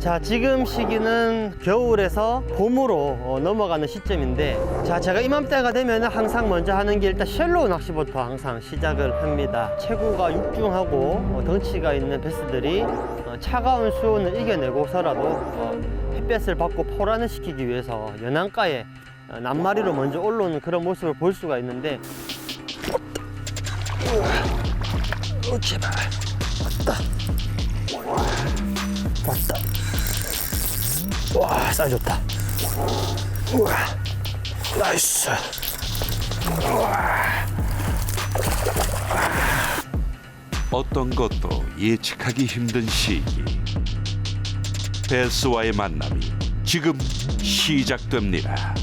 자, 지금 시기는 겨울에서 봄으로 어, 넘어가는 시점인데, 자, 제가 이맘때가 되면 항상 먼저 하는 게 일단 쉘로우 낚시부터 항상 시작을 합니다. 체구가 육중하고 어, 덩치가 있는 베스들이 어, 차가운 수온을 이겨내고서라도 어, 햇볕을 받고 포란을 시키기 위해서 연안가에 어, 낱마리로 먼저 올라오는 그런 모습을 볼 수가 있는데, 오, 제발. 왔다. 왔다. 와, 사이 좋다. 우와, 나이스. 어떤 것도 예측하기 힘든 시기. 베스와의 만남이 지금 시작됩니다.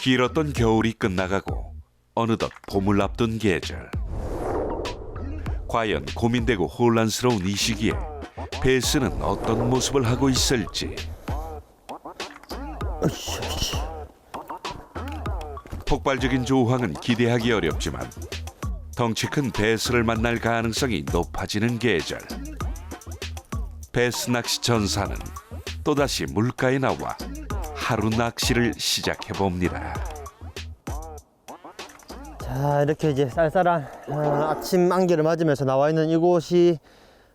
길었던 겨울이 끝나가고 어느덧 봄을 앞둔 계절. 과연 고민되고 혼란스러운 이 시기에 베스는 어떤 모습을 하고 있을지. 폭발적인 조황은 기대하기 어렵지만 덩치 큰 베스를 만날 가능성이 높아지는 계절. 베스 낚시 전사는 또다시 물가에 나와 하루 낚시를 시작해 봅니다. 자, 이렇게 이제 쌀쌀한 어, 아침 안개를 맞으면서 나와 있는 이곳이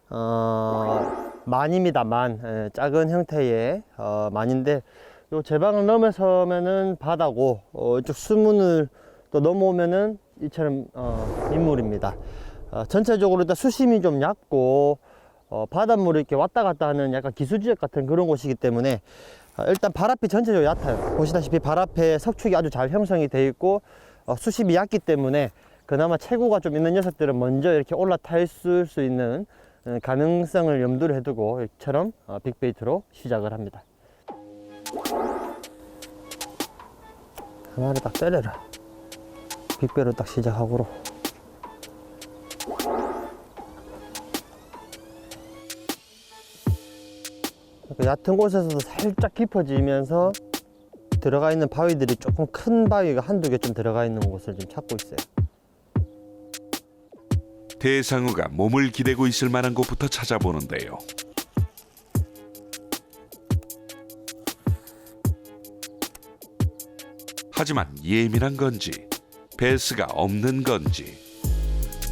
어, 만입니다 만 예, 작은 형태의 어, 만인데 요 제방을 넘어서면은 바다고 어, 이쪽 수문을 또 넘어오면은 이처럼 어, 민물입니다. 어, 전체적으로 일단 수심이 좀 얕고 어, 바닷물이 이렇게 왔다 갔다 하는 약간 기수지역 같은 그런 곳이기 때문에 어, 일단 발 앞이 전체적으로 얕아요. 보시다시피 발 앞에 석축이 아주 잘 형성이 되어 있고 어, 수심이 얕기 때문에 그나마 체구가 좀 있는 녀석들은 먼저 이렇게 있을 수 있는 어, 가능성을 염두를 해두고 이처럼 어, 빅베이트로 시작을 합니다. 한 마리 딱 때려라. 빅배로 딱 시작하고로. 그 얕은 곳에서도 살짝 깊어지면서 들어가 있는 바위들이 조금 큰 바위가 한두 개 좀 들어가 있는 곳을 좀 찾고 있어요. 대상어가 몸을 기대고 있을 만한 곳부터 찾아보는데요. 하지만 예민한 건지 베스가 없는 건지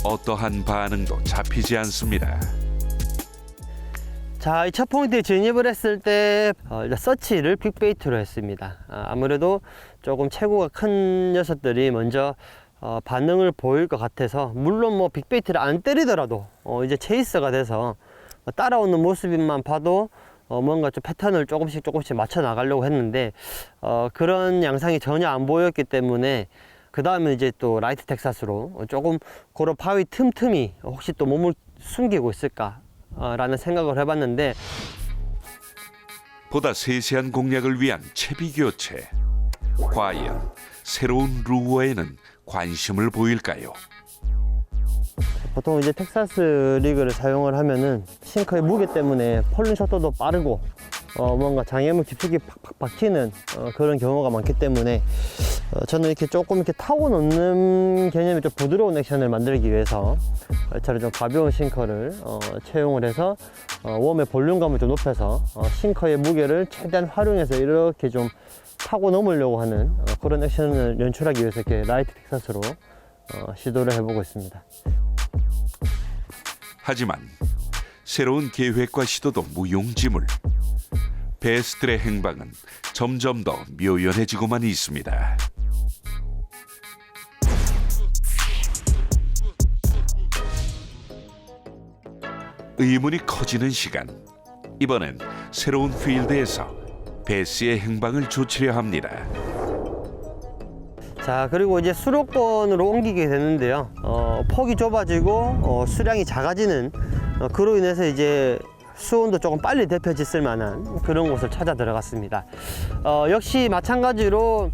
어떠한 반응도 잡히지 않습니다. 자, 이 첫 포인트에 진입을 했을 때 어, 일단 서치를 빅베이트로 했습니다. 아, 무래도 조금 체구가 큰 녀석들이 먼저 어, 반응을 보일 것 같아서 물론 뭐 빅베이트를 안 때리더라도 어, 이제 체이스가 돼서 어, 따라오는 모습만 봐도 어, 뭔가 좀 패턴을 조금씩 조금씩 맞춰 나가려고 했는데 어, 그런 양상이 전혀 안 보였기 때문에 그 다음에 이제 또 라이트 텍사스로 어, 조금 그런 바위 틈틈이 혹시 또 몸을 숨기고 있을까 어, 라는 생각을 해봤는데 보다 세세한 공략을 위한 채비 교체. 과연 새로운 루어에는 관심을 보일까요? 보통 이제 텍사스 리그를 사용을 하면은 싱커의 무게 때문에 폴링 셔터도 빠르고 어, 뭔가 장애물 깊숙이 팍팍 박히는 어, 그런 경우가 많기 때문에 어, 저는 이렇게 조금 이렇게 타고 놓는 개념의 좀 부드러운 액션을 만들기 위해서 발차를 좀 가벼운 싱커를 어, 채용을 해서 어, 웜의 볼륨감을 좀 높여서 어, 싱커의 무게를 최대한 활용해서 이렇게 좀 타고 넘으려고 하는 어, 그런 액션을 연출하기 위해서 이렇게 라이트 텍사스로 어, 시도를 해보고 있습니다. 하지만 새로운 계획과 시도도 무용지물. 베스트의 행방은 점점 더 묘연해지고만 있습니다. 의문이 커지는 시간. 이번엔 새로운 필드에서 베스의 행방을 조치려 합니다. 자 그리고 이제 수로권으로 옮기게 되는데요 어, 폭이 좁아지고 어, 수량이 작아지는 어, 그로 인해서 이제 수온도 조금 빨리 데펴졌을 만한 그런 곳을 찾아 들어갔습니다. 어, 역시 마찬가지로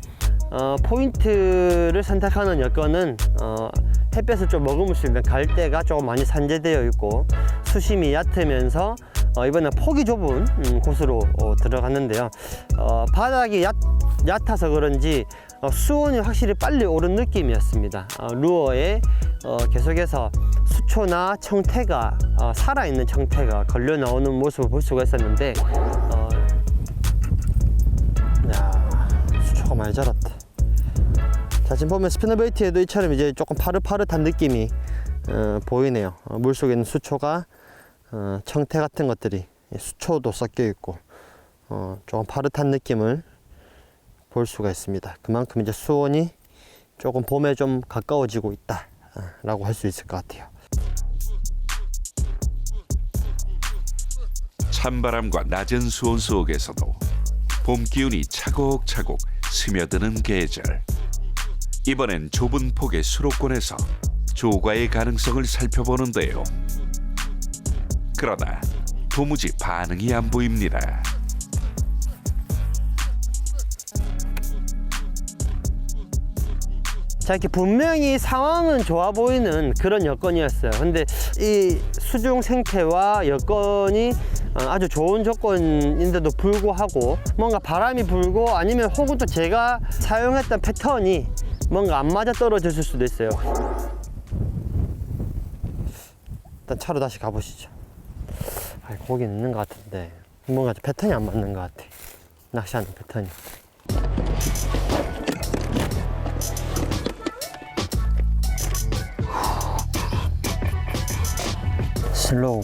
어, 포인트를 선택하는 여건은 어, 햇볕을 좀 머금을 수 있는 갈대가 조금 많이 산재되어 있고 수심이 얕으면서 어, 이번에 폭이 좁은 음, 곳으로 어, 들어갔는데요. 어, 바닥이 얕, 얕아서 그런지 어, 수온이 확실히 빨리 오른 느낌이었습니다. 어, 루어에 어, 계속해서 수초나 청태가 어, 살아있는 청태가 걸려 나오는 모습을 볼 수가 있었는데 어, 야 수초가 많이 자랐다. 자 지금 보면 스피너베이트에도 이처럼 이제 조금 파릇파릇한 느낌이 어, 보이네요. 어, 물 속에 있는 수초가 어, 청태 같은 것들이 수초도 섞여 있고 어, 조금 파릇한 느낌을 볼 수가 있습니다. 그만큼 이제 수온이 조금 봄에 좀 가까워지고 있다라고 할 수 있을 것 같아요. 찬바람과 낮은 수온 속에서도 봄 기운이 차곡차곡 스며드는 계절. 이번엔 좁은 폭의 수로권에서 조과의 가능성을 살펴보는데요. 그러나 도무지 반응이 안 보입니다. 자 이렇게 분명히 상황은 좋아 보이는 그런 여건이었어요. 근데 이 수중 생태와 여건이 어, 아주 좋은 조건인데도 불구하고 뭔가 바람이 불고 아니면 혹은 또 제가 사용했던 패턴이 뭔가 안 맞아 떨어졌을 수도 있어요. 일단 차로 다시 가보시죠. 아, 거기 있는 것 같은데 뭔가 좀 패턴이 안 맞는 것 같아. 낚시하는 패턴이. 슬로우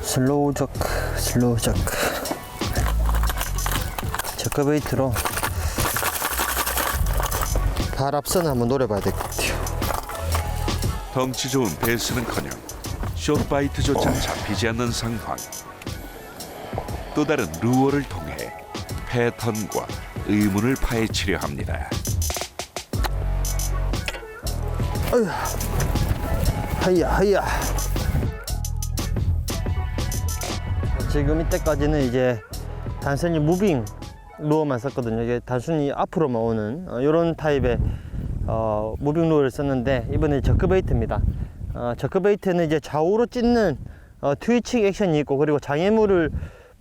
슬로우 저크 슬로우 저크 저크 베이트로 발 앞선 한번 노려봐야 될 것 같아요. 덩치 좋은 베스는커녕 숏바이트조차 잡히지 않는 상황. 또 다른 루어를 통해 패턴과 의문을 파헤치려 합니다. 하이야 하이야 지금 이때까지는 이제 단순히 무빙 루어만 썼거든요. 이게 단순히 앞으로만 오는 이런 타입의 어, 무빙 루어를 썼는데 이번에 저크베이트입니다. 어, 저크베이트는 이제 좌우로 찢는 어, 트위칭 액션이 있고 그리고 장애물을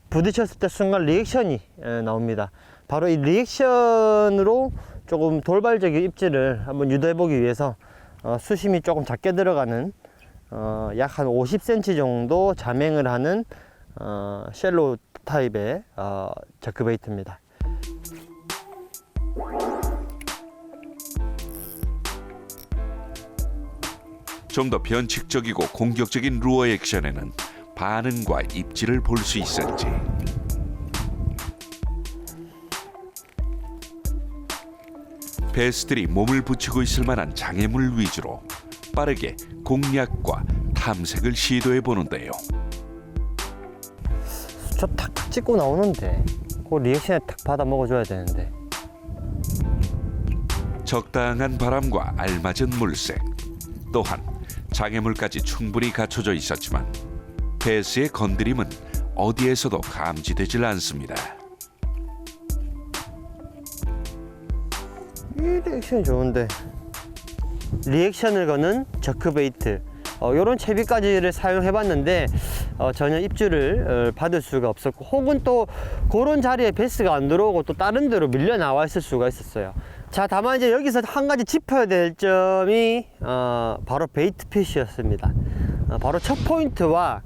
부딪혔을 때 순간 리액션이 에, 나옵니다. 바로 이 리액션으로 조금 돌발적인 입질을 한번 유도해 보기 위해서 어, 수심이 조금 작게 들어가는 어, 약 한 50cm 정도 자맹을 하는 어, 쉘로 타입의 어, 저크베이트입니다. 좀 더 변칙적이고 공격적인 루어 액션에는 반응과 입질을 볼 수 있었지. 베스들이 몸을 붙이고 있을 만한 장애물 위주로 빠르게 공략과 탐색을 시도해 보는데요. 수초 탁탁 찍고 나오는데 그 리액션에 탁 받아 먹어줘야 되는데. 적당한 바람과 알맞은 물색. 또한 장애물까지 충분히 갖춰져 있었지만 베스의 건드림은 어디에서도 감지되질 않습니다. 이 리액션이 좋은데. 리액션을 거는 저크베이트. 어, 이런 채비까지를 사용해봤는데 어, 전혀 입질을 어, 받을 수가 없었고 혹은 또 그런 자리에 베스가 안 들어오고 또 다른 데로 밀려 나와 있을 수가 있었어요 자 다만 이제 여기서 한 가지 짚어야 될 점이 어, 바로 베이트 핏이었습니다 어, 바로 첫 포인트와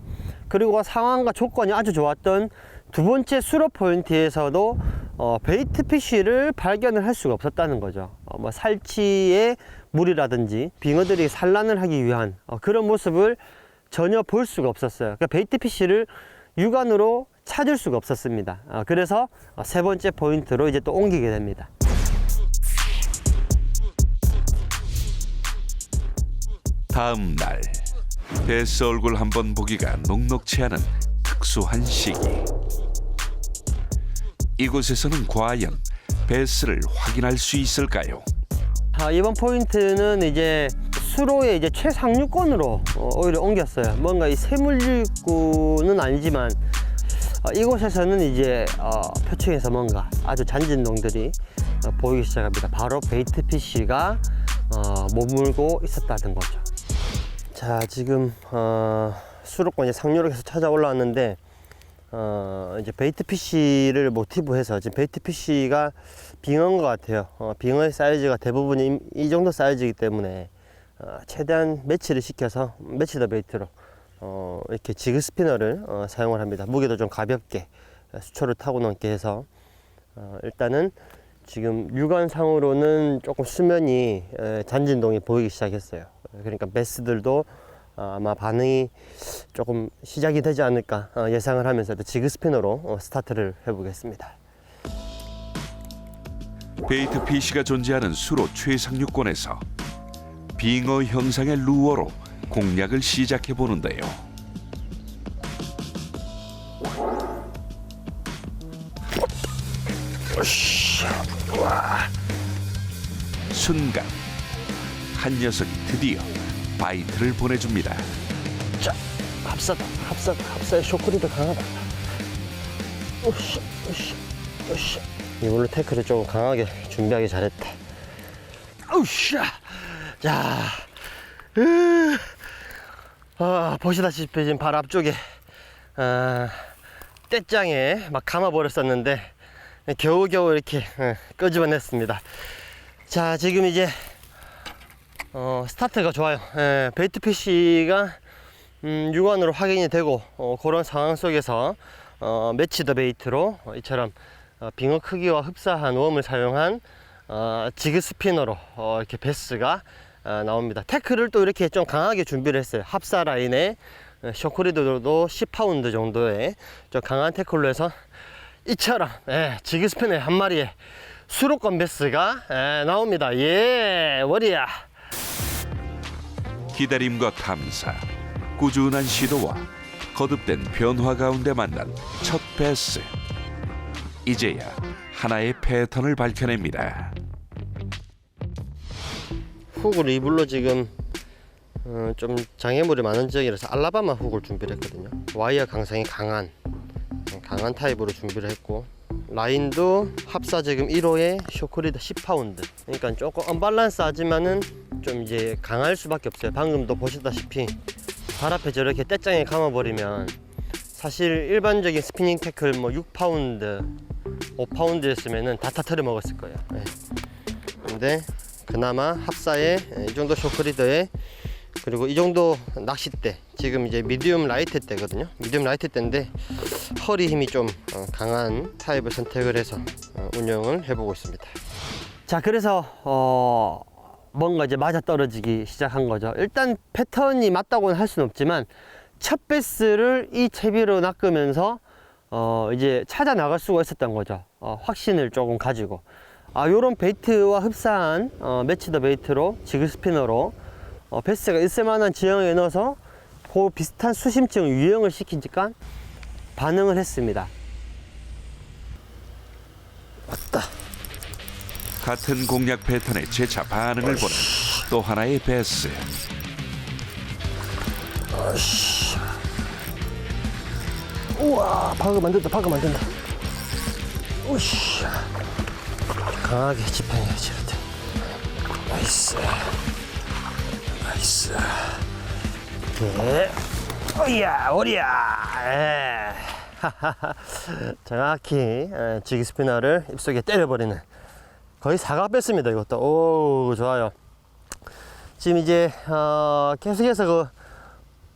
그리고 상황과 조건이 아주 좋았던 두 번째 수로 포인트에서도 어, 베이트 피쉬를 발견을 할 수가 없었다는 거죠. 어, 뭐 살치의 물이라든지 빙어들이 산란을 하기 위한 어, 그런 모습을 전혀 볼 수가 없었어요. 그러니까 베이트 피쉬를 육안으로 찾을 수가 없었습니다. 어, 그래서 어, 세 번째 포인트로 이제 또 옮기게 됩니다. 다음 날 베스 얼굴 한번 보기가 녹록치 않은 특수한 시기. 이곳에서는 과연 베스를 확인할 수 있을까요? 아, 이번 포인트는 이제 수로의 이제 최상류권으로 어, 오히려 옮겼어요. 뭔가 이 세물육구는 아니지만 어, 이곳에서는 이제 어, 표층에서 뭔가 아주 잔진 놈들이 어, 보이기 시작합니다. 바로 베이트 피쉬가 어, 머물고 있었다는 거죠. 자, 지금 어, 수로권 이제 상류로 계속 찾아 올라왔는데 어, 이제 베이트 피쉬를 모티브 해서 지금 베이트 피쉬가 빙어인 것 같아요. 어, 빙어의 사이즈가 대부분 이, 이 정도 사이즈이기 때문에 어, 최대한 매치를 시켜서 매치 더 베이트로 어, 이렇게 지그 스피너를 어, 사용을 합니다. 무게도 좀 가볍게 어, 수초를 타고 넘게 해서 어, 일단은 지금 육안상으로는 조금 수면이 에, 잔진동이 보이기 시작했어요. 그러니까 베스들도 어, 아마 반응이 조금 시작이 되지 않을까 어, 예상을 하면서 지그 스피너로 어, 스타트를 해보겠습니다. 베이트 피쉬가 존재하는 수로 최상류권에서 빙어 형상의 루어로 공략을 시작해 보는데요. 순간 한 녀석이 드디어 바이트를 보내줍니다. 자, 합사다, 합사다, 합사의 쇼크리도 강하다. 오씨, 오씨, 오씨. 이걸로 태클을 조금 강하게 준비하기 잘했다. 오씨, 자, 으, 아, 보시다시피 지금 발 앞쪽에 아, 떼짱에 막 감아버렸었는데 겨우겨우 이렇게 어, 끄집어냈습니다. 자, 지금 이제 어, 스타트가 좋아요. 예, 베이트 피쉬가 음, 육안으로 확인이 되고 어, 그런 상황 속에서 어, 매치 더 베이트로 어, 이처럼 어, 빙어 크기와 흡사한 웜을 사용한 어, 지그 스피너로 어, 이렇게 베스가 어, 나옵니다. 태클을 또 이렇게 좀 강하게 준비를 했어요. 합사 라인에 어, 쇼크리드도 10파운드 정도의 좀 강한 태클로 해서 이처럼 예, 지그 스피너 한 마리에 수록권 베스가 예, 나옵니다. 예, 워리야. 기다림과 탐사, 꾸준한 시도와 거듭된 변화 가운데 만난 첫 베스. 이제야 하나의 패턴을 밝혀냅니다. 훅을 이불로 지금 어, 좀 장애물이 많은 지역이라서 알라바마 훅을 준비를 했거든요. 와이어 강성이 강한 어, 강한 타입으로 준비를 했고 라인도 합사 지금 1호에 쇼크리드 10파운드. 그러니까 조금 언밸런스 하지만은 좀 이제 강할 수밖에 없어요. 방금도 보시다시피 발 앞에 저렇게 떼짱에 감아버리면 사실 일반적인 스피닝 태클 뭐 6파운드, 5파운드였으면은 다 타트려 먹었을 거예요. 예. 근데 그나마 합사에 이 정도 쇼크리더에 그리고 이 정도 낚싯대 지금 이제 미디움 라이트 때거든요. 미디움 라이트 때인데 허리 힘이 좀 어, 강한 타입을 선택을 해서 어, 운영을 해보고 있습니다. 자 그래서 어 뭔가 이제 맞아 떨어지기 시작한 거죠. 일단 패턴이 맞다고는 할 수는 없지만 첫 베스를 이 채비로 낚으면서 어 이제 찾아 나갈 수가 있었던 거죠. 어, 확신을 조금 가지고 아, 요런 베이트와 흡사한 어, 매치 더 베이트로 지글 스피너로 어, 베스가 있을 만한 지형에 넣어서 그 비슷한 수심층 유형을 시키니까 반응을 했습니다. 왔다. 같은 공략 패턴에 재차 반응을 보는 또 하나의 베스. 우와, 박을 만든다, 박을 만든다. 우씨. 강하게 이럴 때. 나이스. 나이스. 네. 어이야, 오리야. 예. 정확히 예, 지기 스피너를 입속에 때려버리는 거의 사각 뺐습니다, 이것도. 오, 좋아요. 지금 이제 어, 계속해서 그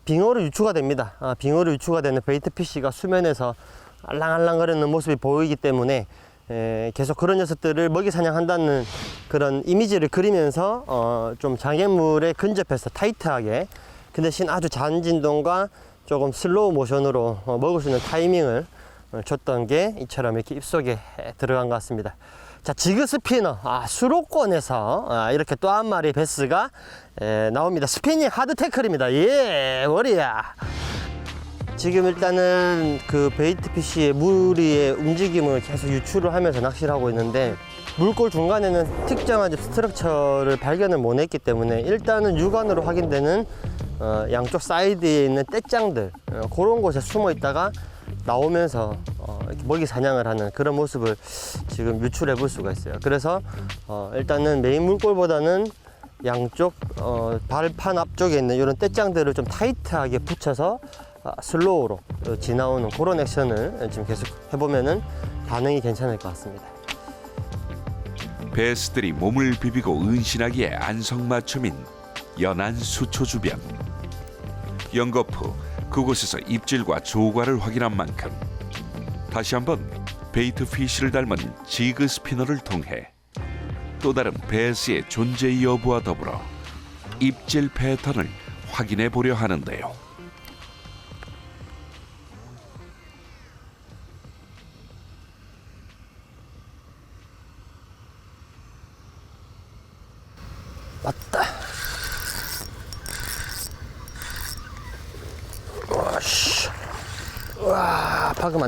빙어로 유추가 됩니다. 아, 빙어로 유추가 되는 베이트 피쉬가 수면에서 알랑알랑거리는 모습이 보이기 때문에 에, 계속 그런 녀석들을 먹이 사냥한다는 그런 이미지를 그리면서 어, 좀 장애물에 근접해서 타이트하게 그 대신 아주 잔진동과 조금 슬로우 모션으로 어, 먹을 수 있는 타이밍을 어, 줬던 게 이처럼 이렇게 입속에 들어간 것 같습니다. 자, 지그 스피너, 아, 수로권에서 아, 이렇게 또 한 마리 베스가 에, 나옵니다. 스피닝 하드 태클입니다. 예, 머리야. 지금 일단은 그 베이트 피쉬의 무리의 움직임을 계속 유추를 하면서 낚시를 하고 있는데 물골 중간에는 특정한 스트럭처를 발견을 못 했기 때문에 일단은 육안으로 확인되는 어, 양쪽 사이드에 있는 떼짱들 어, 그런 곳에 숨어 있다가 나오면서 어, 이렇게 먹이 사냥을 하는 그런 모습을 지금 유출해 볼 수가 있어요. 그래서 어, 일단은 메인 물골보다는 양쪽 어, 발판 앞쪽에 있는 이런 떼짱들을 좀 타이트하게 붙여서 아, 슬로우로 어, 지나오는 그런 액션을 지금 계속 해보면은 반응이 괜찮을 것 같습니다. 베스들이 몸을 비비고 은신하기에 안성맞춤인 연안 수초 주변. 연겁 후 그곳에서 입질과 조과를 확인한 만큼 다시 한번 베이트 피쉬를 닮은 지그 스피너를 통해 또 다른 베스의 존재 여부와 더불어 입질 패턴을 확인해 보려 하는데요.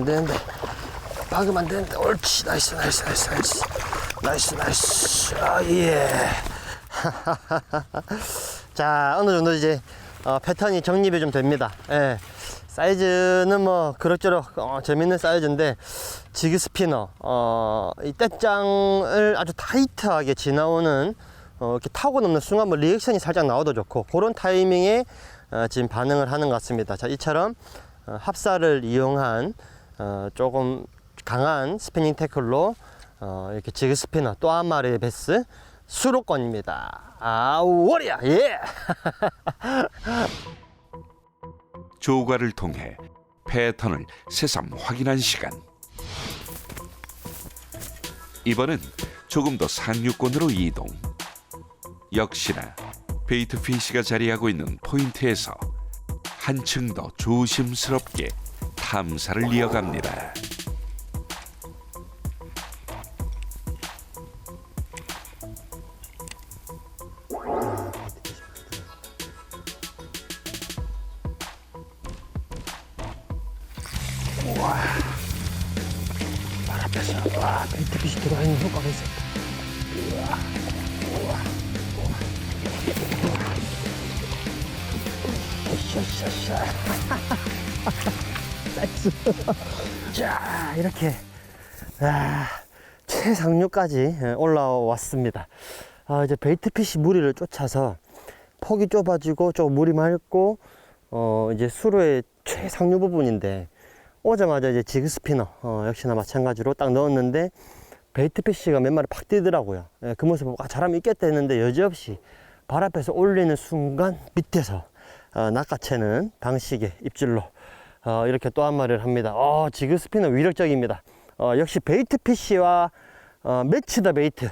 안 되는데. 박으면 안 되는데. 옳지. 나이스, 나이스, 나이스, 나이스. 나이스, 나이스. 아, 예. 자, 어느 정도 이제 어, 패턴이 정립이 좀 됩니다. 예. 사이즈는 뭐 그럭저럭 어, 재밌는 사이즈인데 지그 스피너 어, 이 떼짱을 아주 타이트하게 지나오는 어, 이렇게 타고 넘는 순간 뭐 리액션이 살짝 나와도 좋고 그런 타이밍에 어, 지금 반응을 하는 것 같습니다. 자, 이처럼 어, 합사를 이용한 어, 조금 강한 스피닝 태클로 어, 이렇게 지그 스피너 또 한 마리의 베스 수록권입니다. 아, 워리야, 예! 조과를 통해 패턴을 새삼 확인한 시간. 이번엔 조금 더 상류권으로 이동. 역시나 베이트 피시가 자리하고 있는 포인트에서 한층 더 조심스럽게 탐사를 이어갑니다. 까지 올라왔습니다. 아, 이제 베이트 피시 무리를 쫓아서 폭이 좁아지고 좀 물이 맑고 어, 이제 수로의 최상류 부분인데 오자마자 이제 지그 스피너 어, 역시나 마찬가지로 딱 넣었는데 베이트 피쉬가 몇 마리 팍 뛰더라고요. 예, 그 모습 보고 아, 잘하면 있겠다 했는데 여지없이 발 앞에서 올리는 순간 밑에서 어, 낚아채는 방식의 입질로 어, 이렇게 또 한 마리를 합니다. 어, 지그 스피너 위력적입니다. 어, 역시 베이트 피쉬와 어, 매치 더 베이트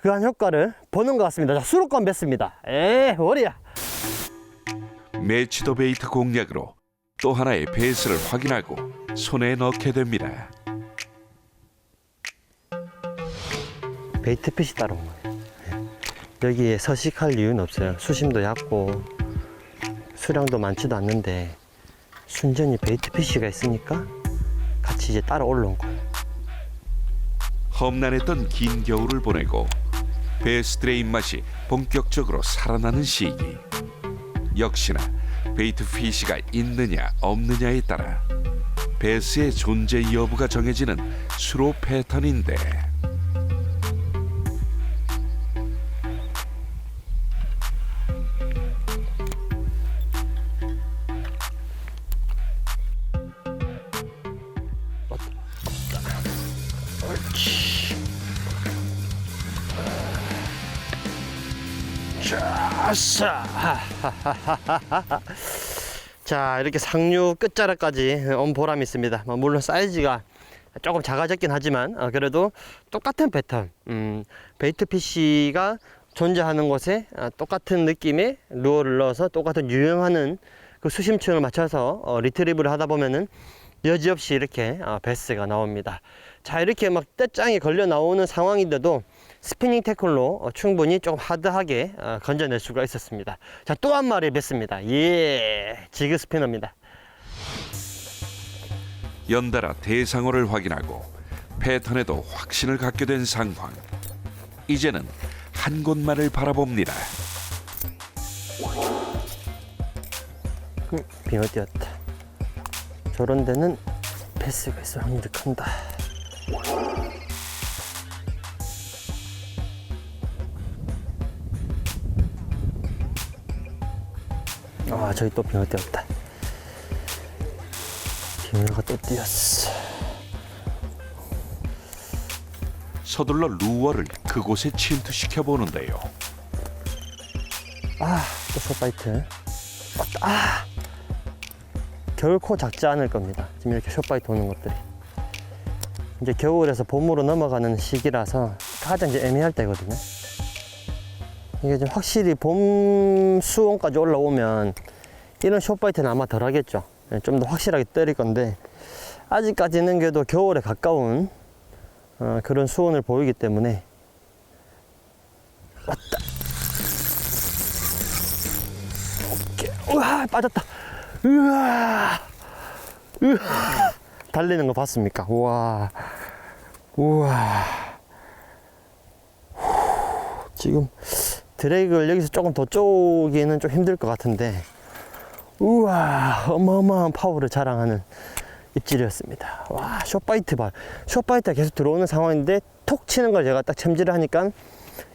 그한 효과를 보는 것 같습니다. 자, 수록권 뺐습니다. 에 머리야. 매치도 베이트 공략으로 또 하나의 베이스를 확인하고 손에 넣게 됩니다. 베이트 핏이 따로 온 거예요. 여기에 서식할 이유는 없어요. 수심도 얕고 수량도 많지도 않는데 순전히 베이트 피쉬가 있으니까 같이 이제 따라 올라온 거예요. 험난했던 긴 겨울을 보내고 베스들의 입맛이 본격적으로 살아나는 시기. 역시나 베이트 피시가 있느냐 없느냐에 따라 베스의 존재 여부가 정해지는 수로 패턴인데 자 이렇게 상류 끝자락까지 온 보람이 있습니다. 뭐 물론 사이즈가 조금 작아졌긴 하지만 어, 그래도 똑같은 패턴. 음, 베이트 피쉬가 존재하는 곳에 아, 똑같은 느낌의 루어를 넣어서 똑같은 유형하는 그 수심층을 맞춰서 어, 리트리브를 하다 보면은 여지없이 이렇게 어, 베스가 나옵니다. 자 이렇게 막 떼짱이 걸려 나오는 상황인데도 스피닝 태클로 어, 충분히 좀 하드하게 어, 건져낼 수가 있었습니다. 자 또 한 마리 뵀습니다. 예, 지그 스피너입니다. 연달아 대상어를 확인하고 패턴에도 확신을 갖게 된 상황. 이제는 한 곳만을 바라봅니다. 음, 빙어 뛰었다. 저런 데는 패스가 있을 확률이 큰다. 아, 저기 또 빙어 뛰었다. 빙어가 또 뛰었어. 서둘러 루어를 그곳에 침투시켜 보는데요. 아, 또 숏바이트. 아, 결코 작지 않을 겁니다. 지금 이렇게 숏바이트 오는 것들이. 이제 겨울에서 봄으로 넘어가는 시기라서 가장 이제 애매할 때거든요. 이게 좀 확실히 봄 수온까지 올라오면 이런 숏바이트는 아마 덜 하겠죠. 좀 더 확실하게 때릴 건데 아직까지는 그래도 겨울에 가까운 어, 그런 수온을 보이기 때문에. 우와 빠졌다. 우와! 우와! 달리는 거 봤습니까? 우와! 우와! 후, 지금 드래그를 여기서 조금 더 쪼기는 좀 힘들 것 같은데 우와 어마어마한 파워를 자랑하는 입질이었습니다 와 숏바이트 봐 숏바이트가 계속 들어오는 상황인데 톡 치는 걸 제가 딱 챔질을 하니까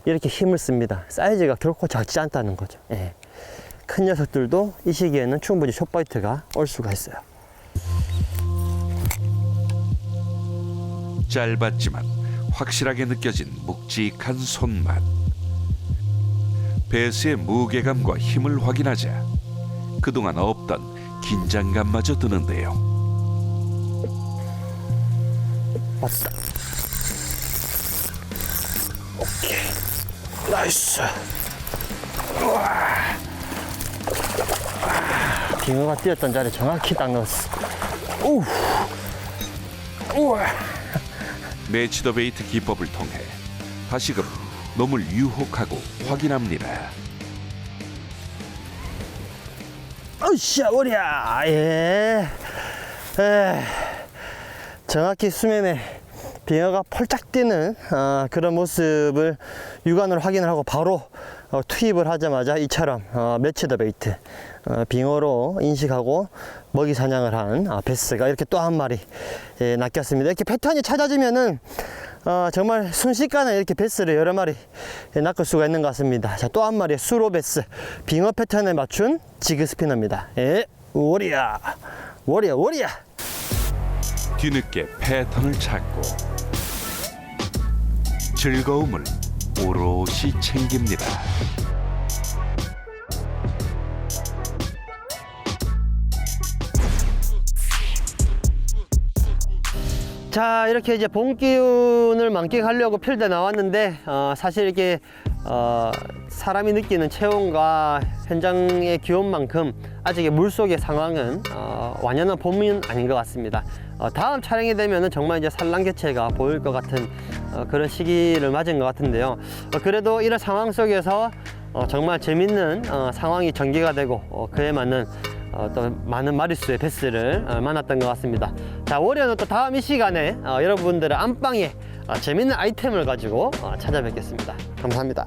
이렇게 힘을 씁니다 사이즈가 결코 작지 않다는 거죠 예. 큰 녀석들도 이 시기에는 충분히 숏바이트가 올 수가 있어요. 짧았지만 확실하게 느껴진 묵직한 손맛. 배스의 무게감과 힘을 확인하자 그동안 없던 긴장감마저 드는데요. 왔다. 오케이. 나이스. 우와. 빙어가 뛰었던 자리에 정확히 딱 넣었어. 우. 우와. 매치더 베이트 기법을 통해 다시금 놈을 유혹하고 확인합니다. 으쌰, 오랴. 예. 에. 정확히 수면에 빙어가 펄짝 뛰는 어, 그런 모습을 육안으로 확인을 하고 바로 어, 투입을 하자마자 이처럼 어, 매치더 베이트 어, 빙어로 인식하고 먹이 사냥을 한 아, 베스가 이렇게 또 한 마리 예, 낚였습니다. 이렇게 패턴이 찾아지면은 어, 정말 순식간에 이렇게 베스를 여러 마리 예, 낚을 수가 있는 것 같습니다. 자, 또 한 마리의 수로 베스 빙어 패턴에 맞춘 지그 스피너입니다. 예, 워리야, 워리야, 워리야. 뒤늦게 패턴을 찾고 즐거움을 오롯이 챙깁니다. 자 이렇게 이제 봄 기운을 만끽하려고 필드에 나왔는데 어, 사실 이렇게 어, 사람이 느끼는 체온과 현장의 기온만큼 아직 물 속의 상황은 어, 완연한 봄은 아닌 것 같습니다. 어, 다음 촬영이 되면은 정말 이제 산란개체가 보일 것 같은 어, 그런 시기를 맞은 것 같은데요. 어, 그래도 이런 상황 속에서 어, 정말 재밌는 어, 상황이 전개가 되고 어, 그에 맞는 어, 또 많은 마리수의 베스를 어, 만났던 것 같습니다. 자, 월요일은 또 다음 이 시간에 어, 여러분들의 안방에 어, 재밌는 아이템을 가지고 어, 찾아뵙겠습니다. 감사합니다.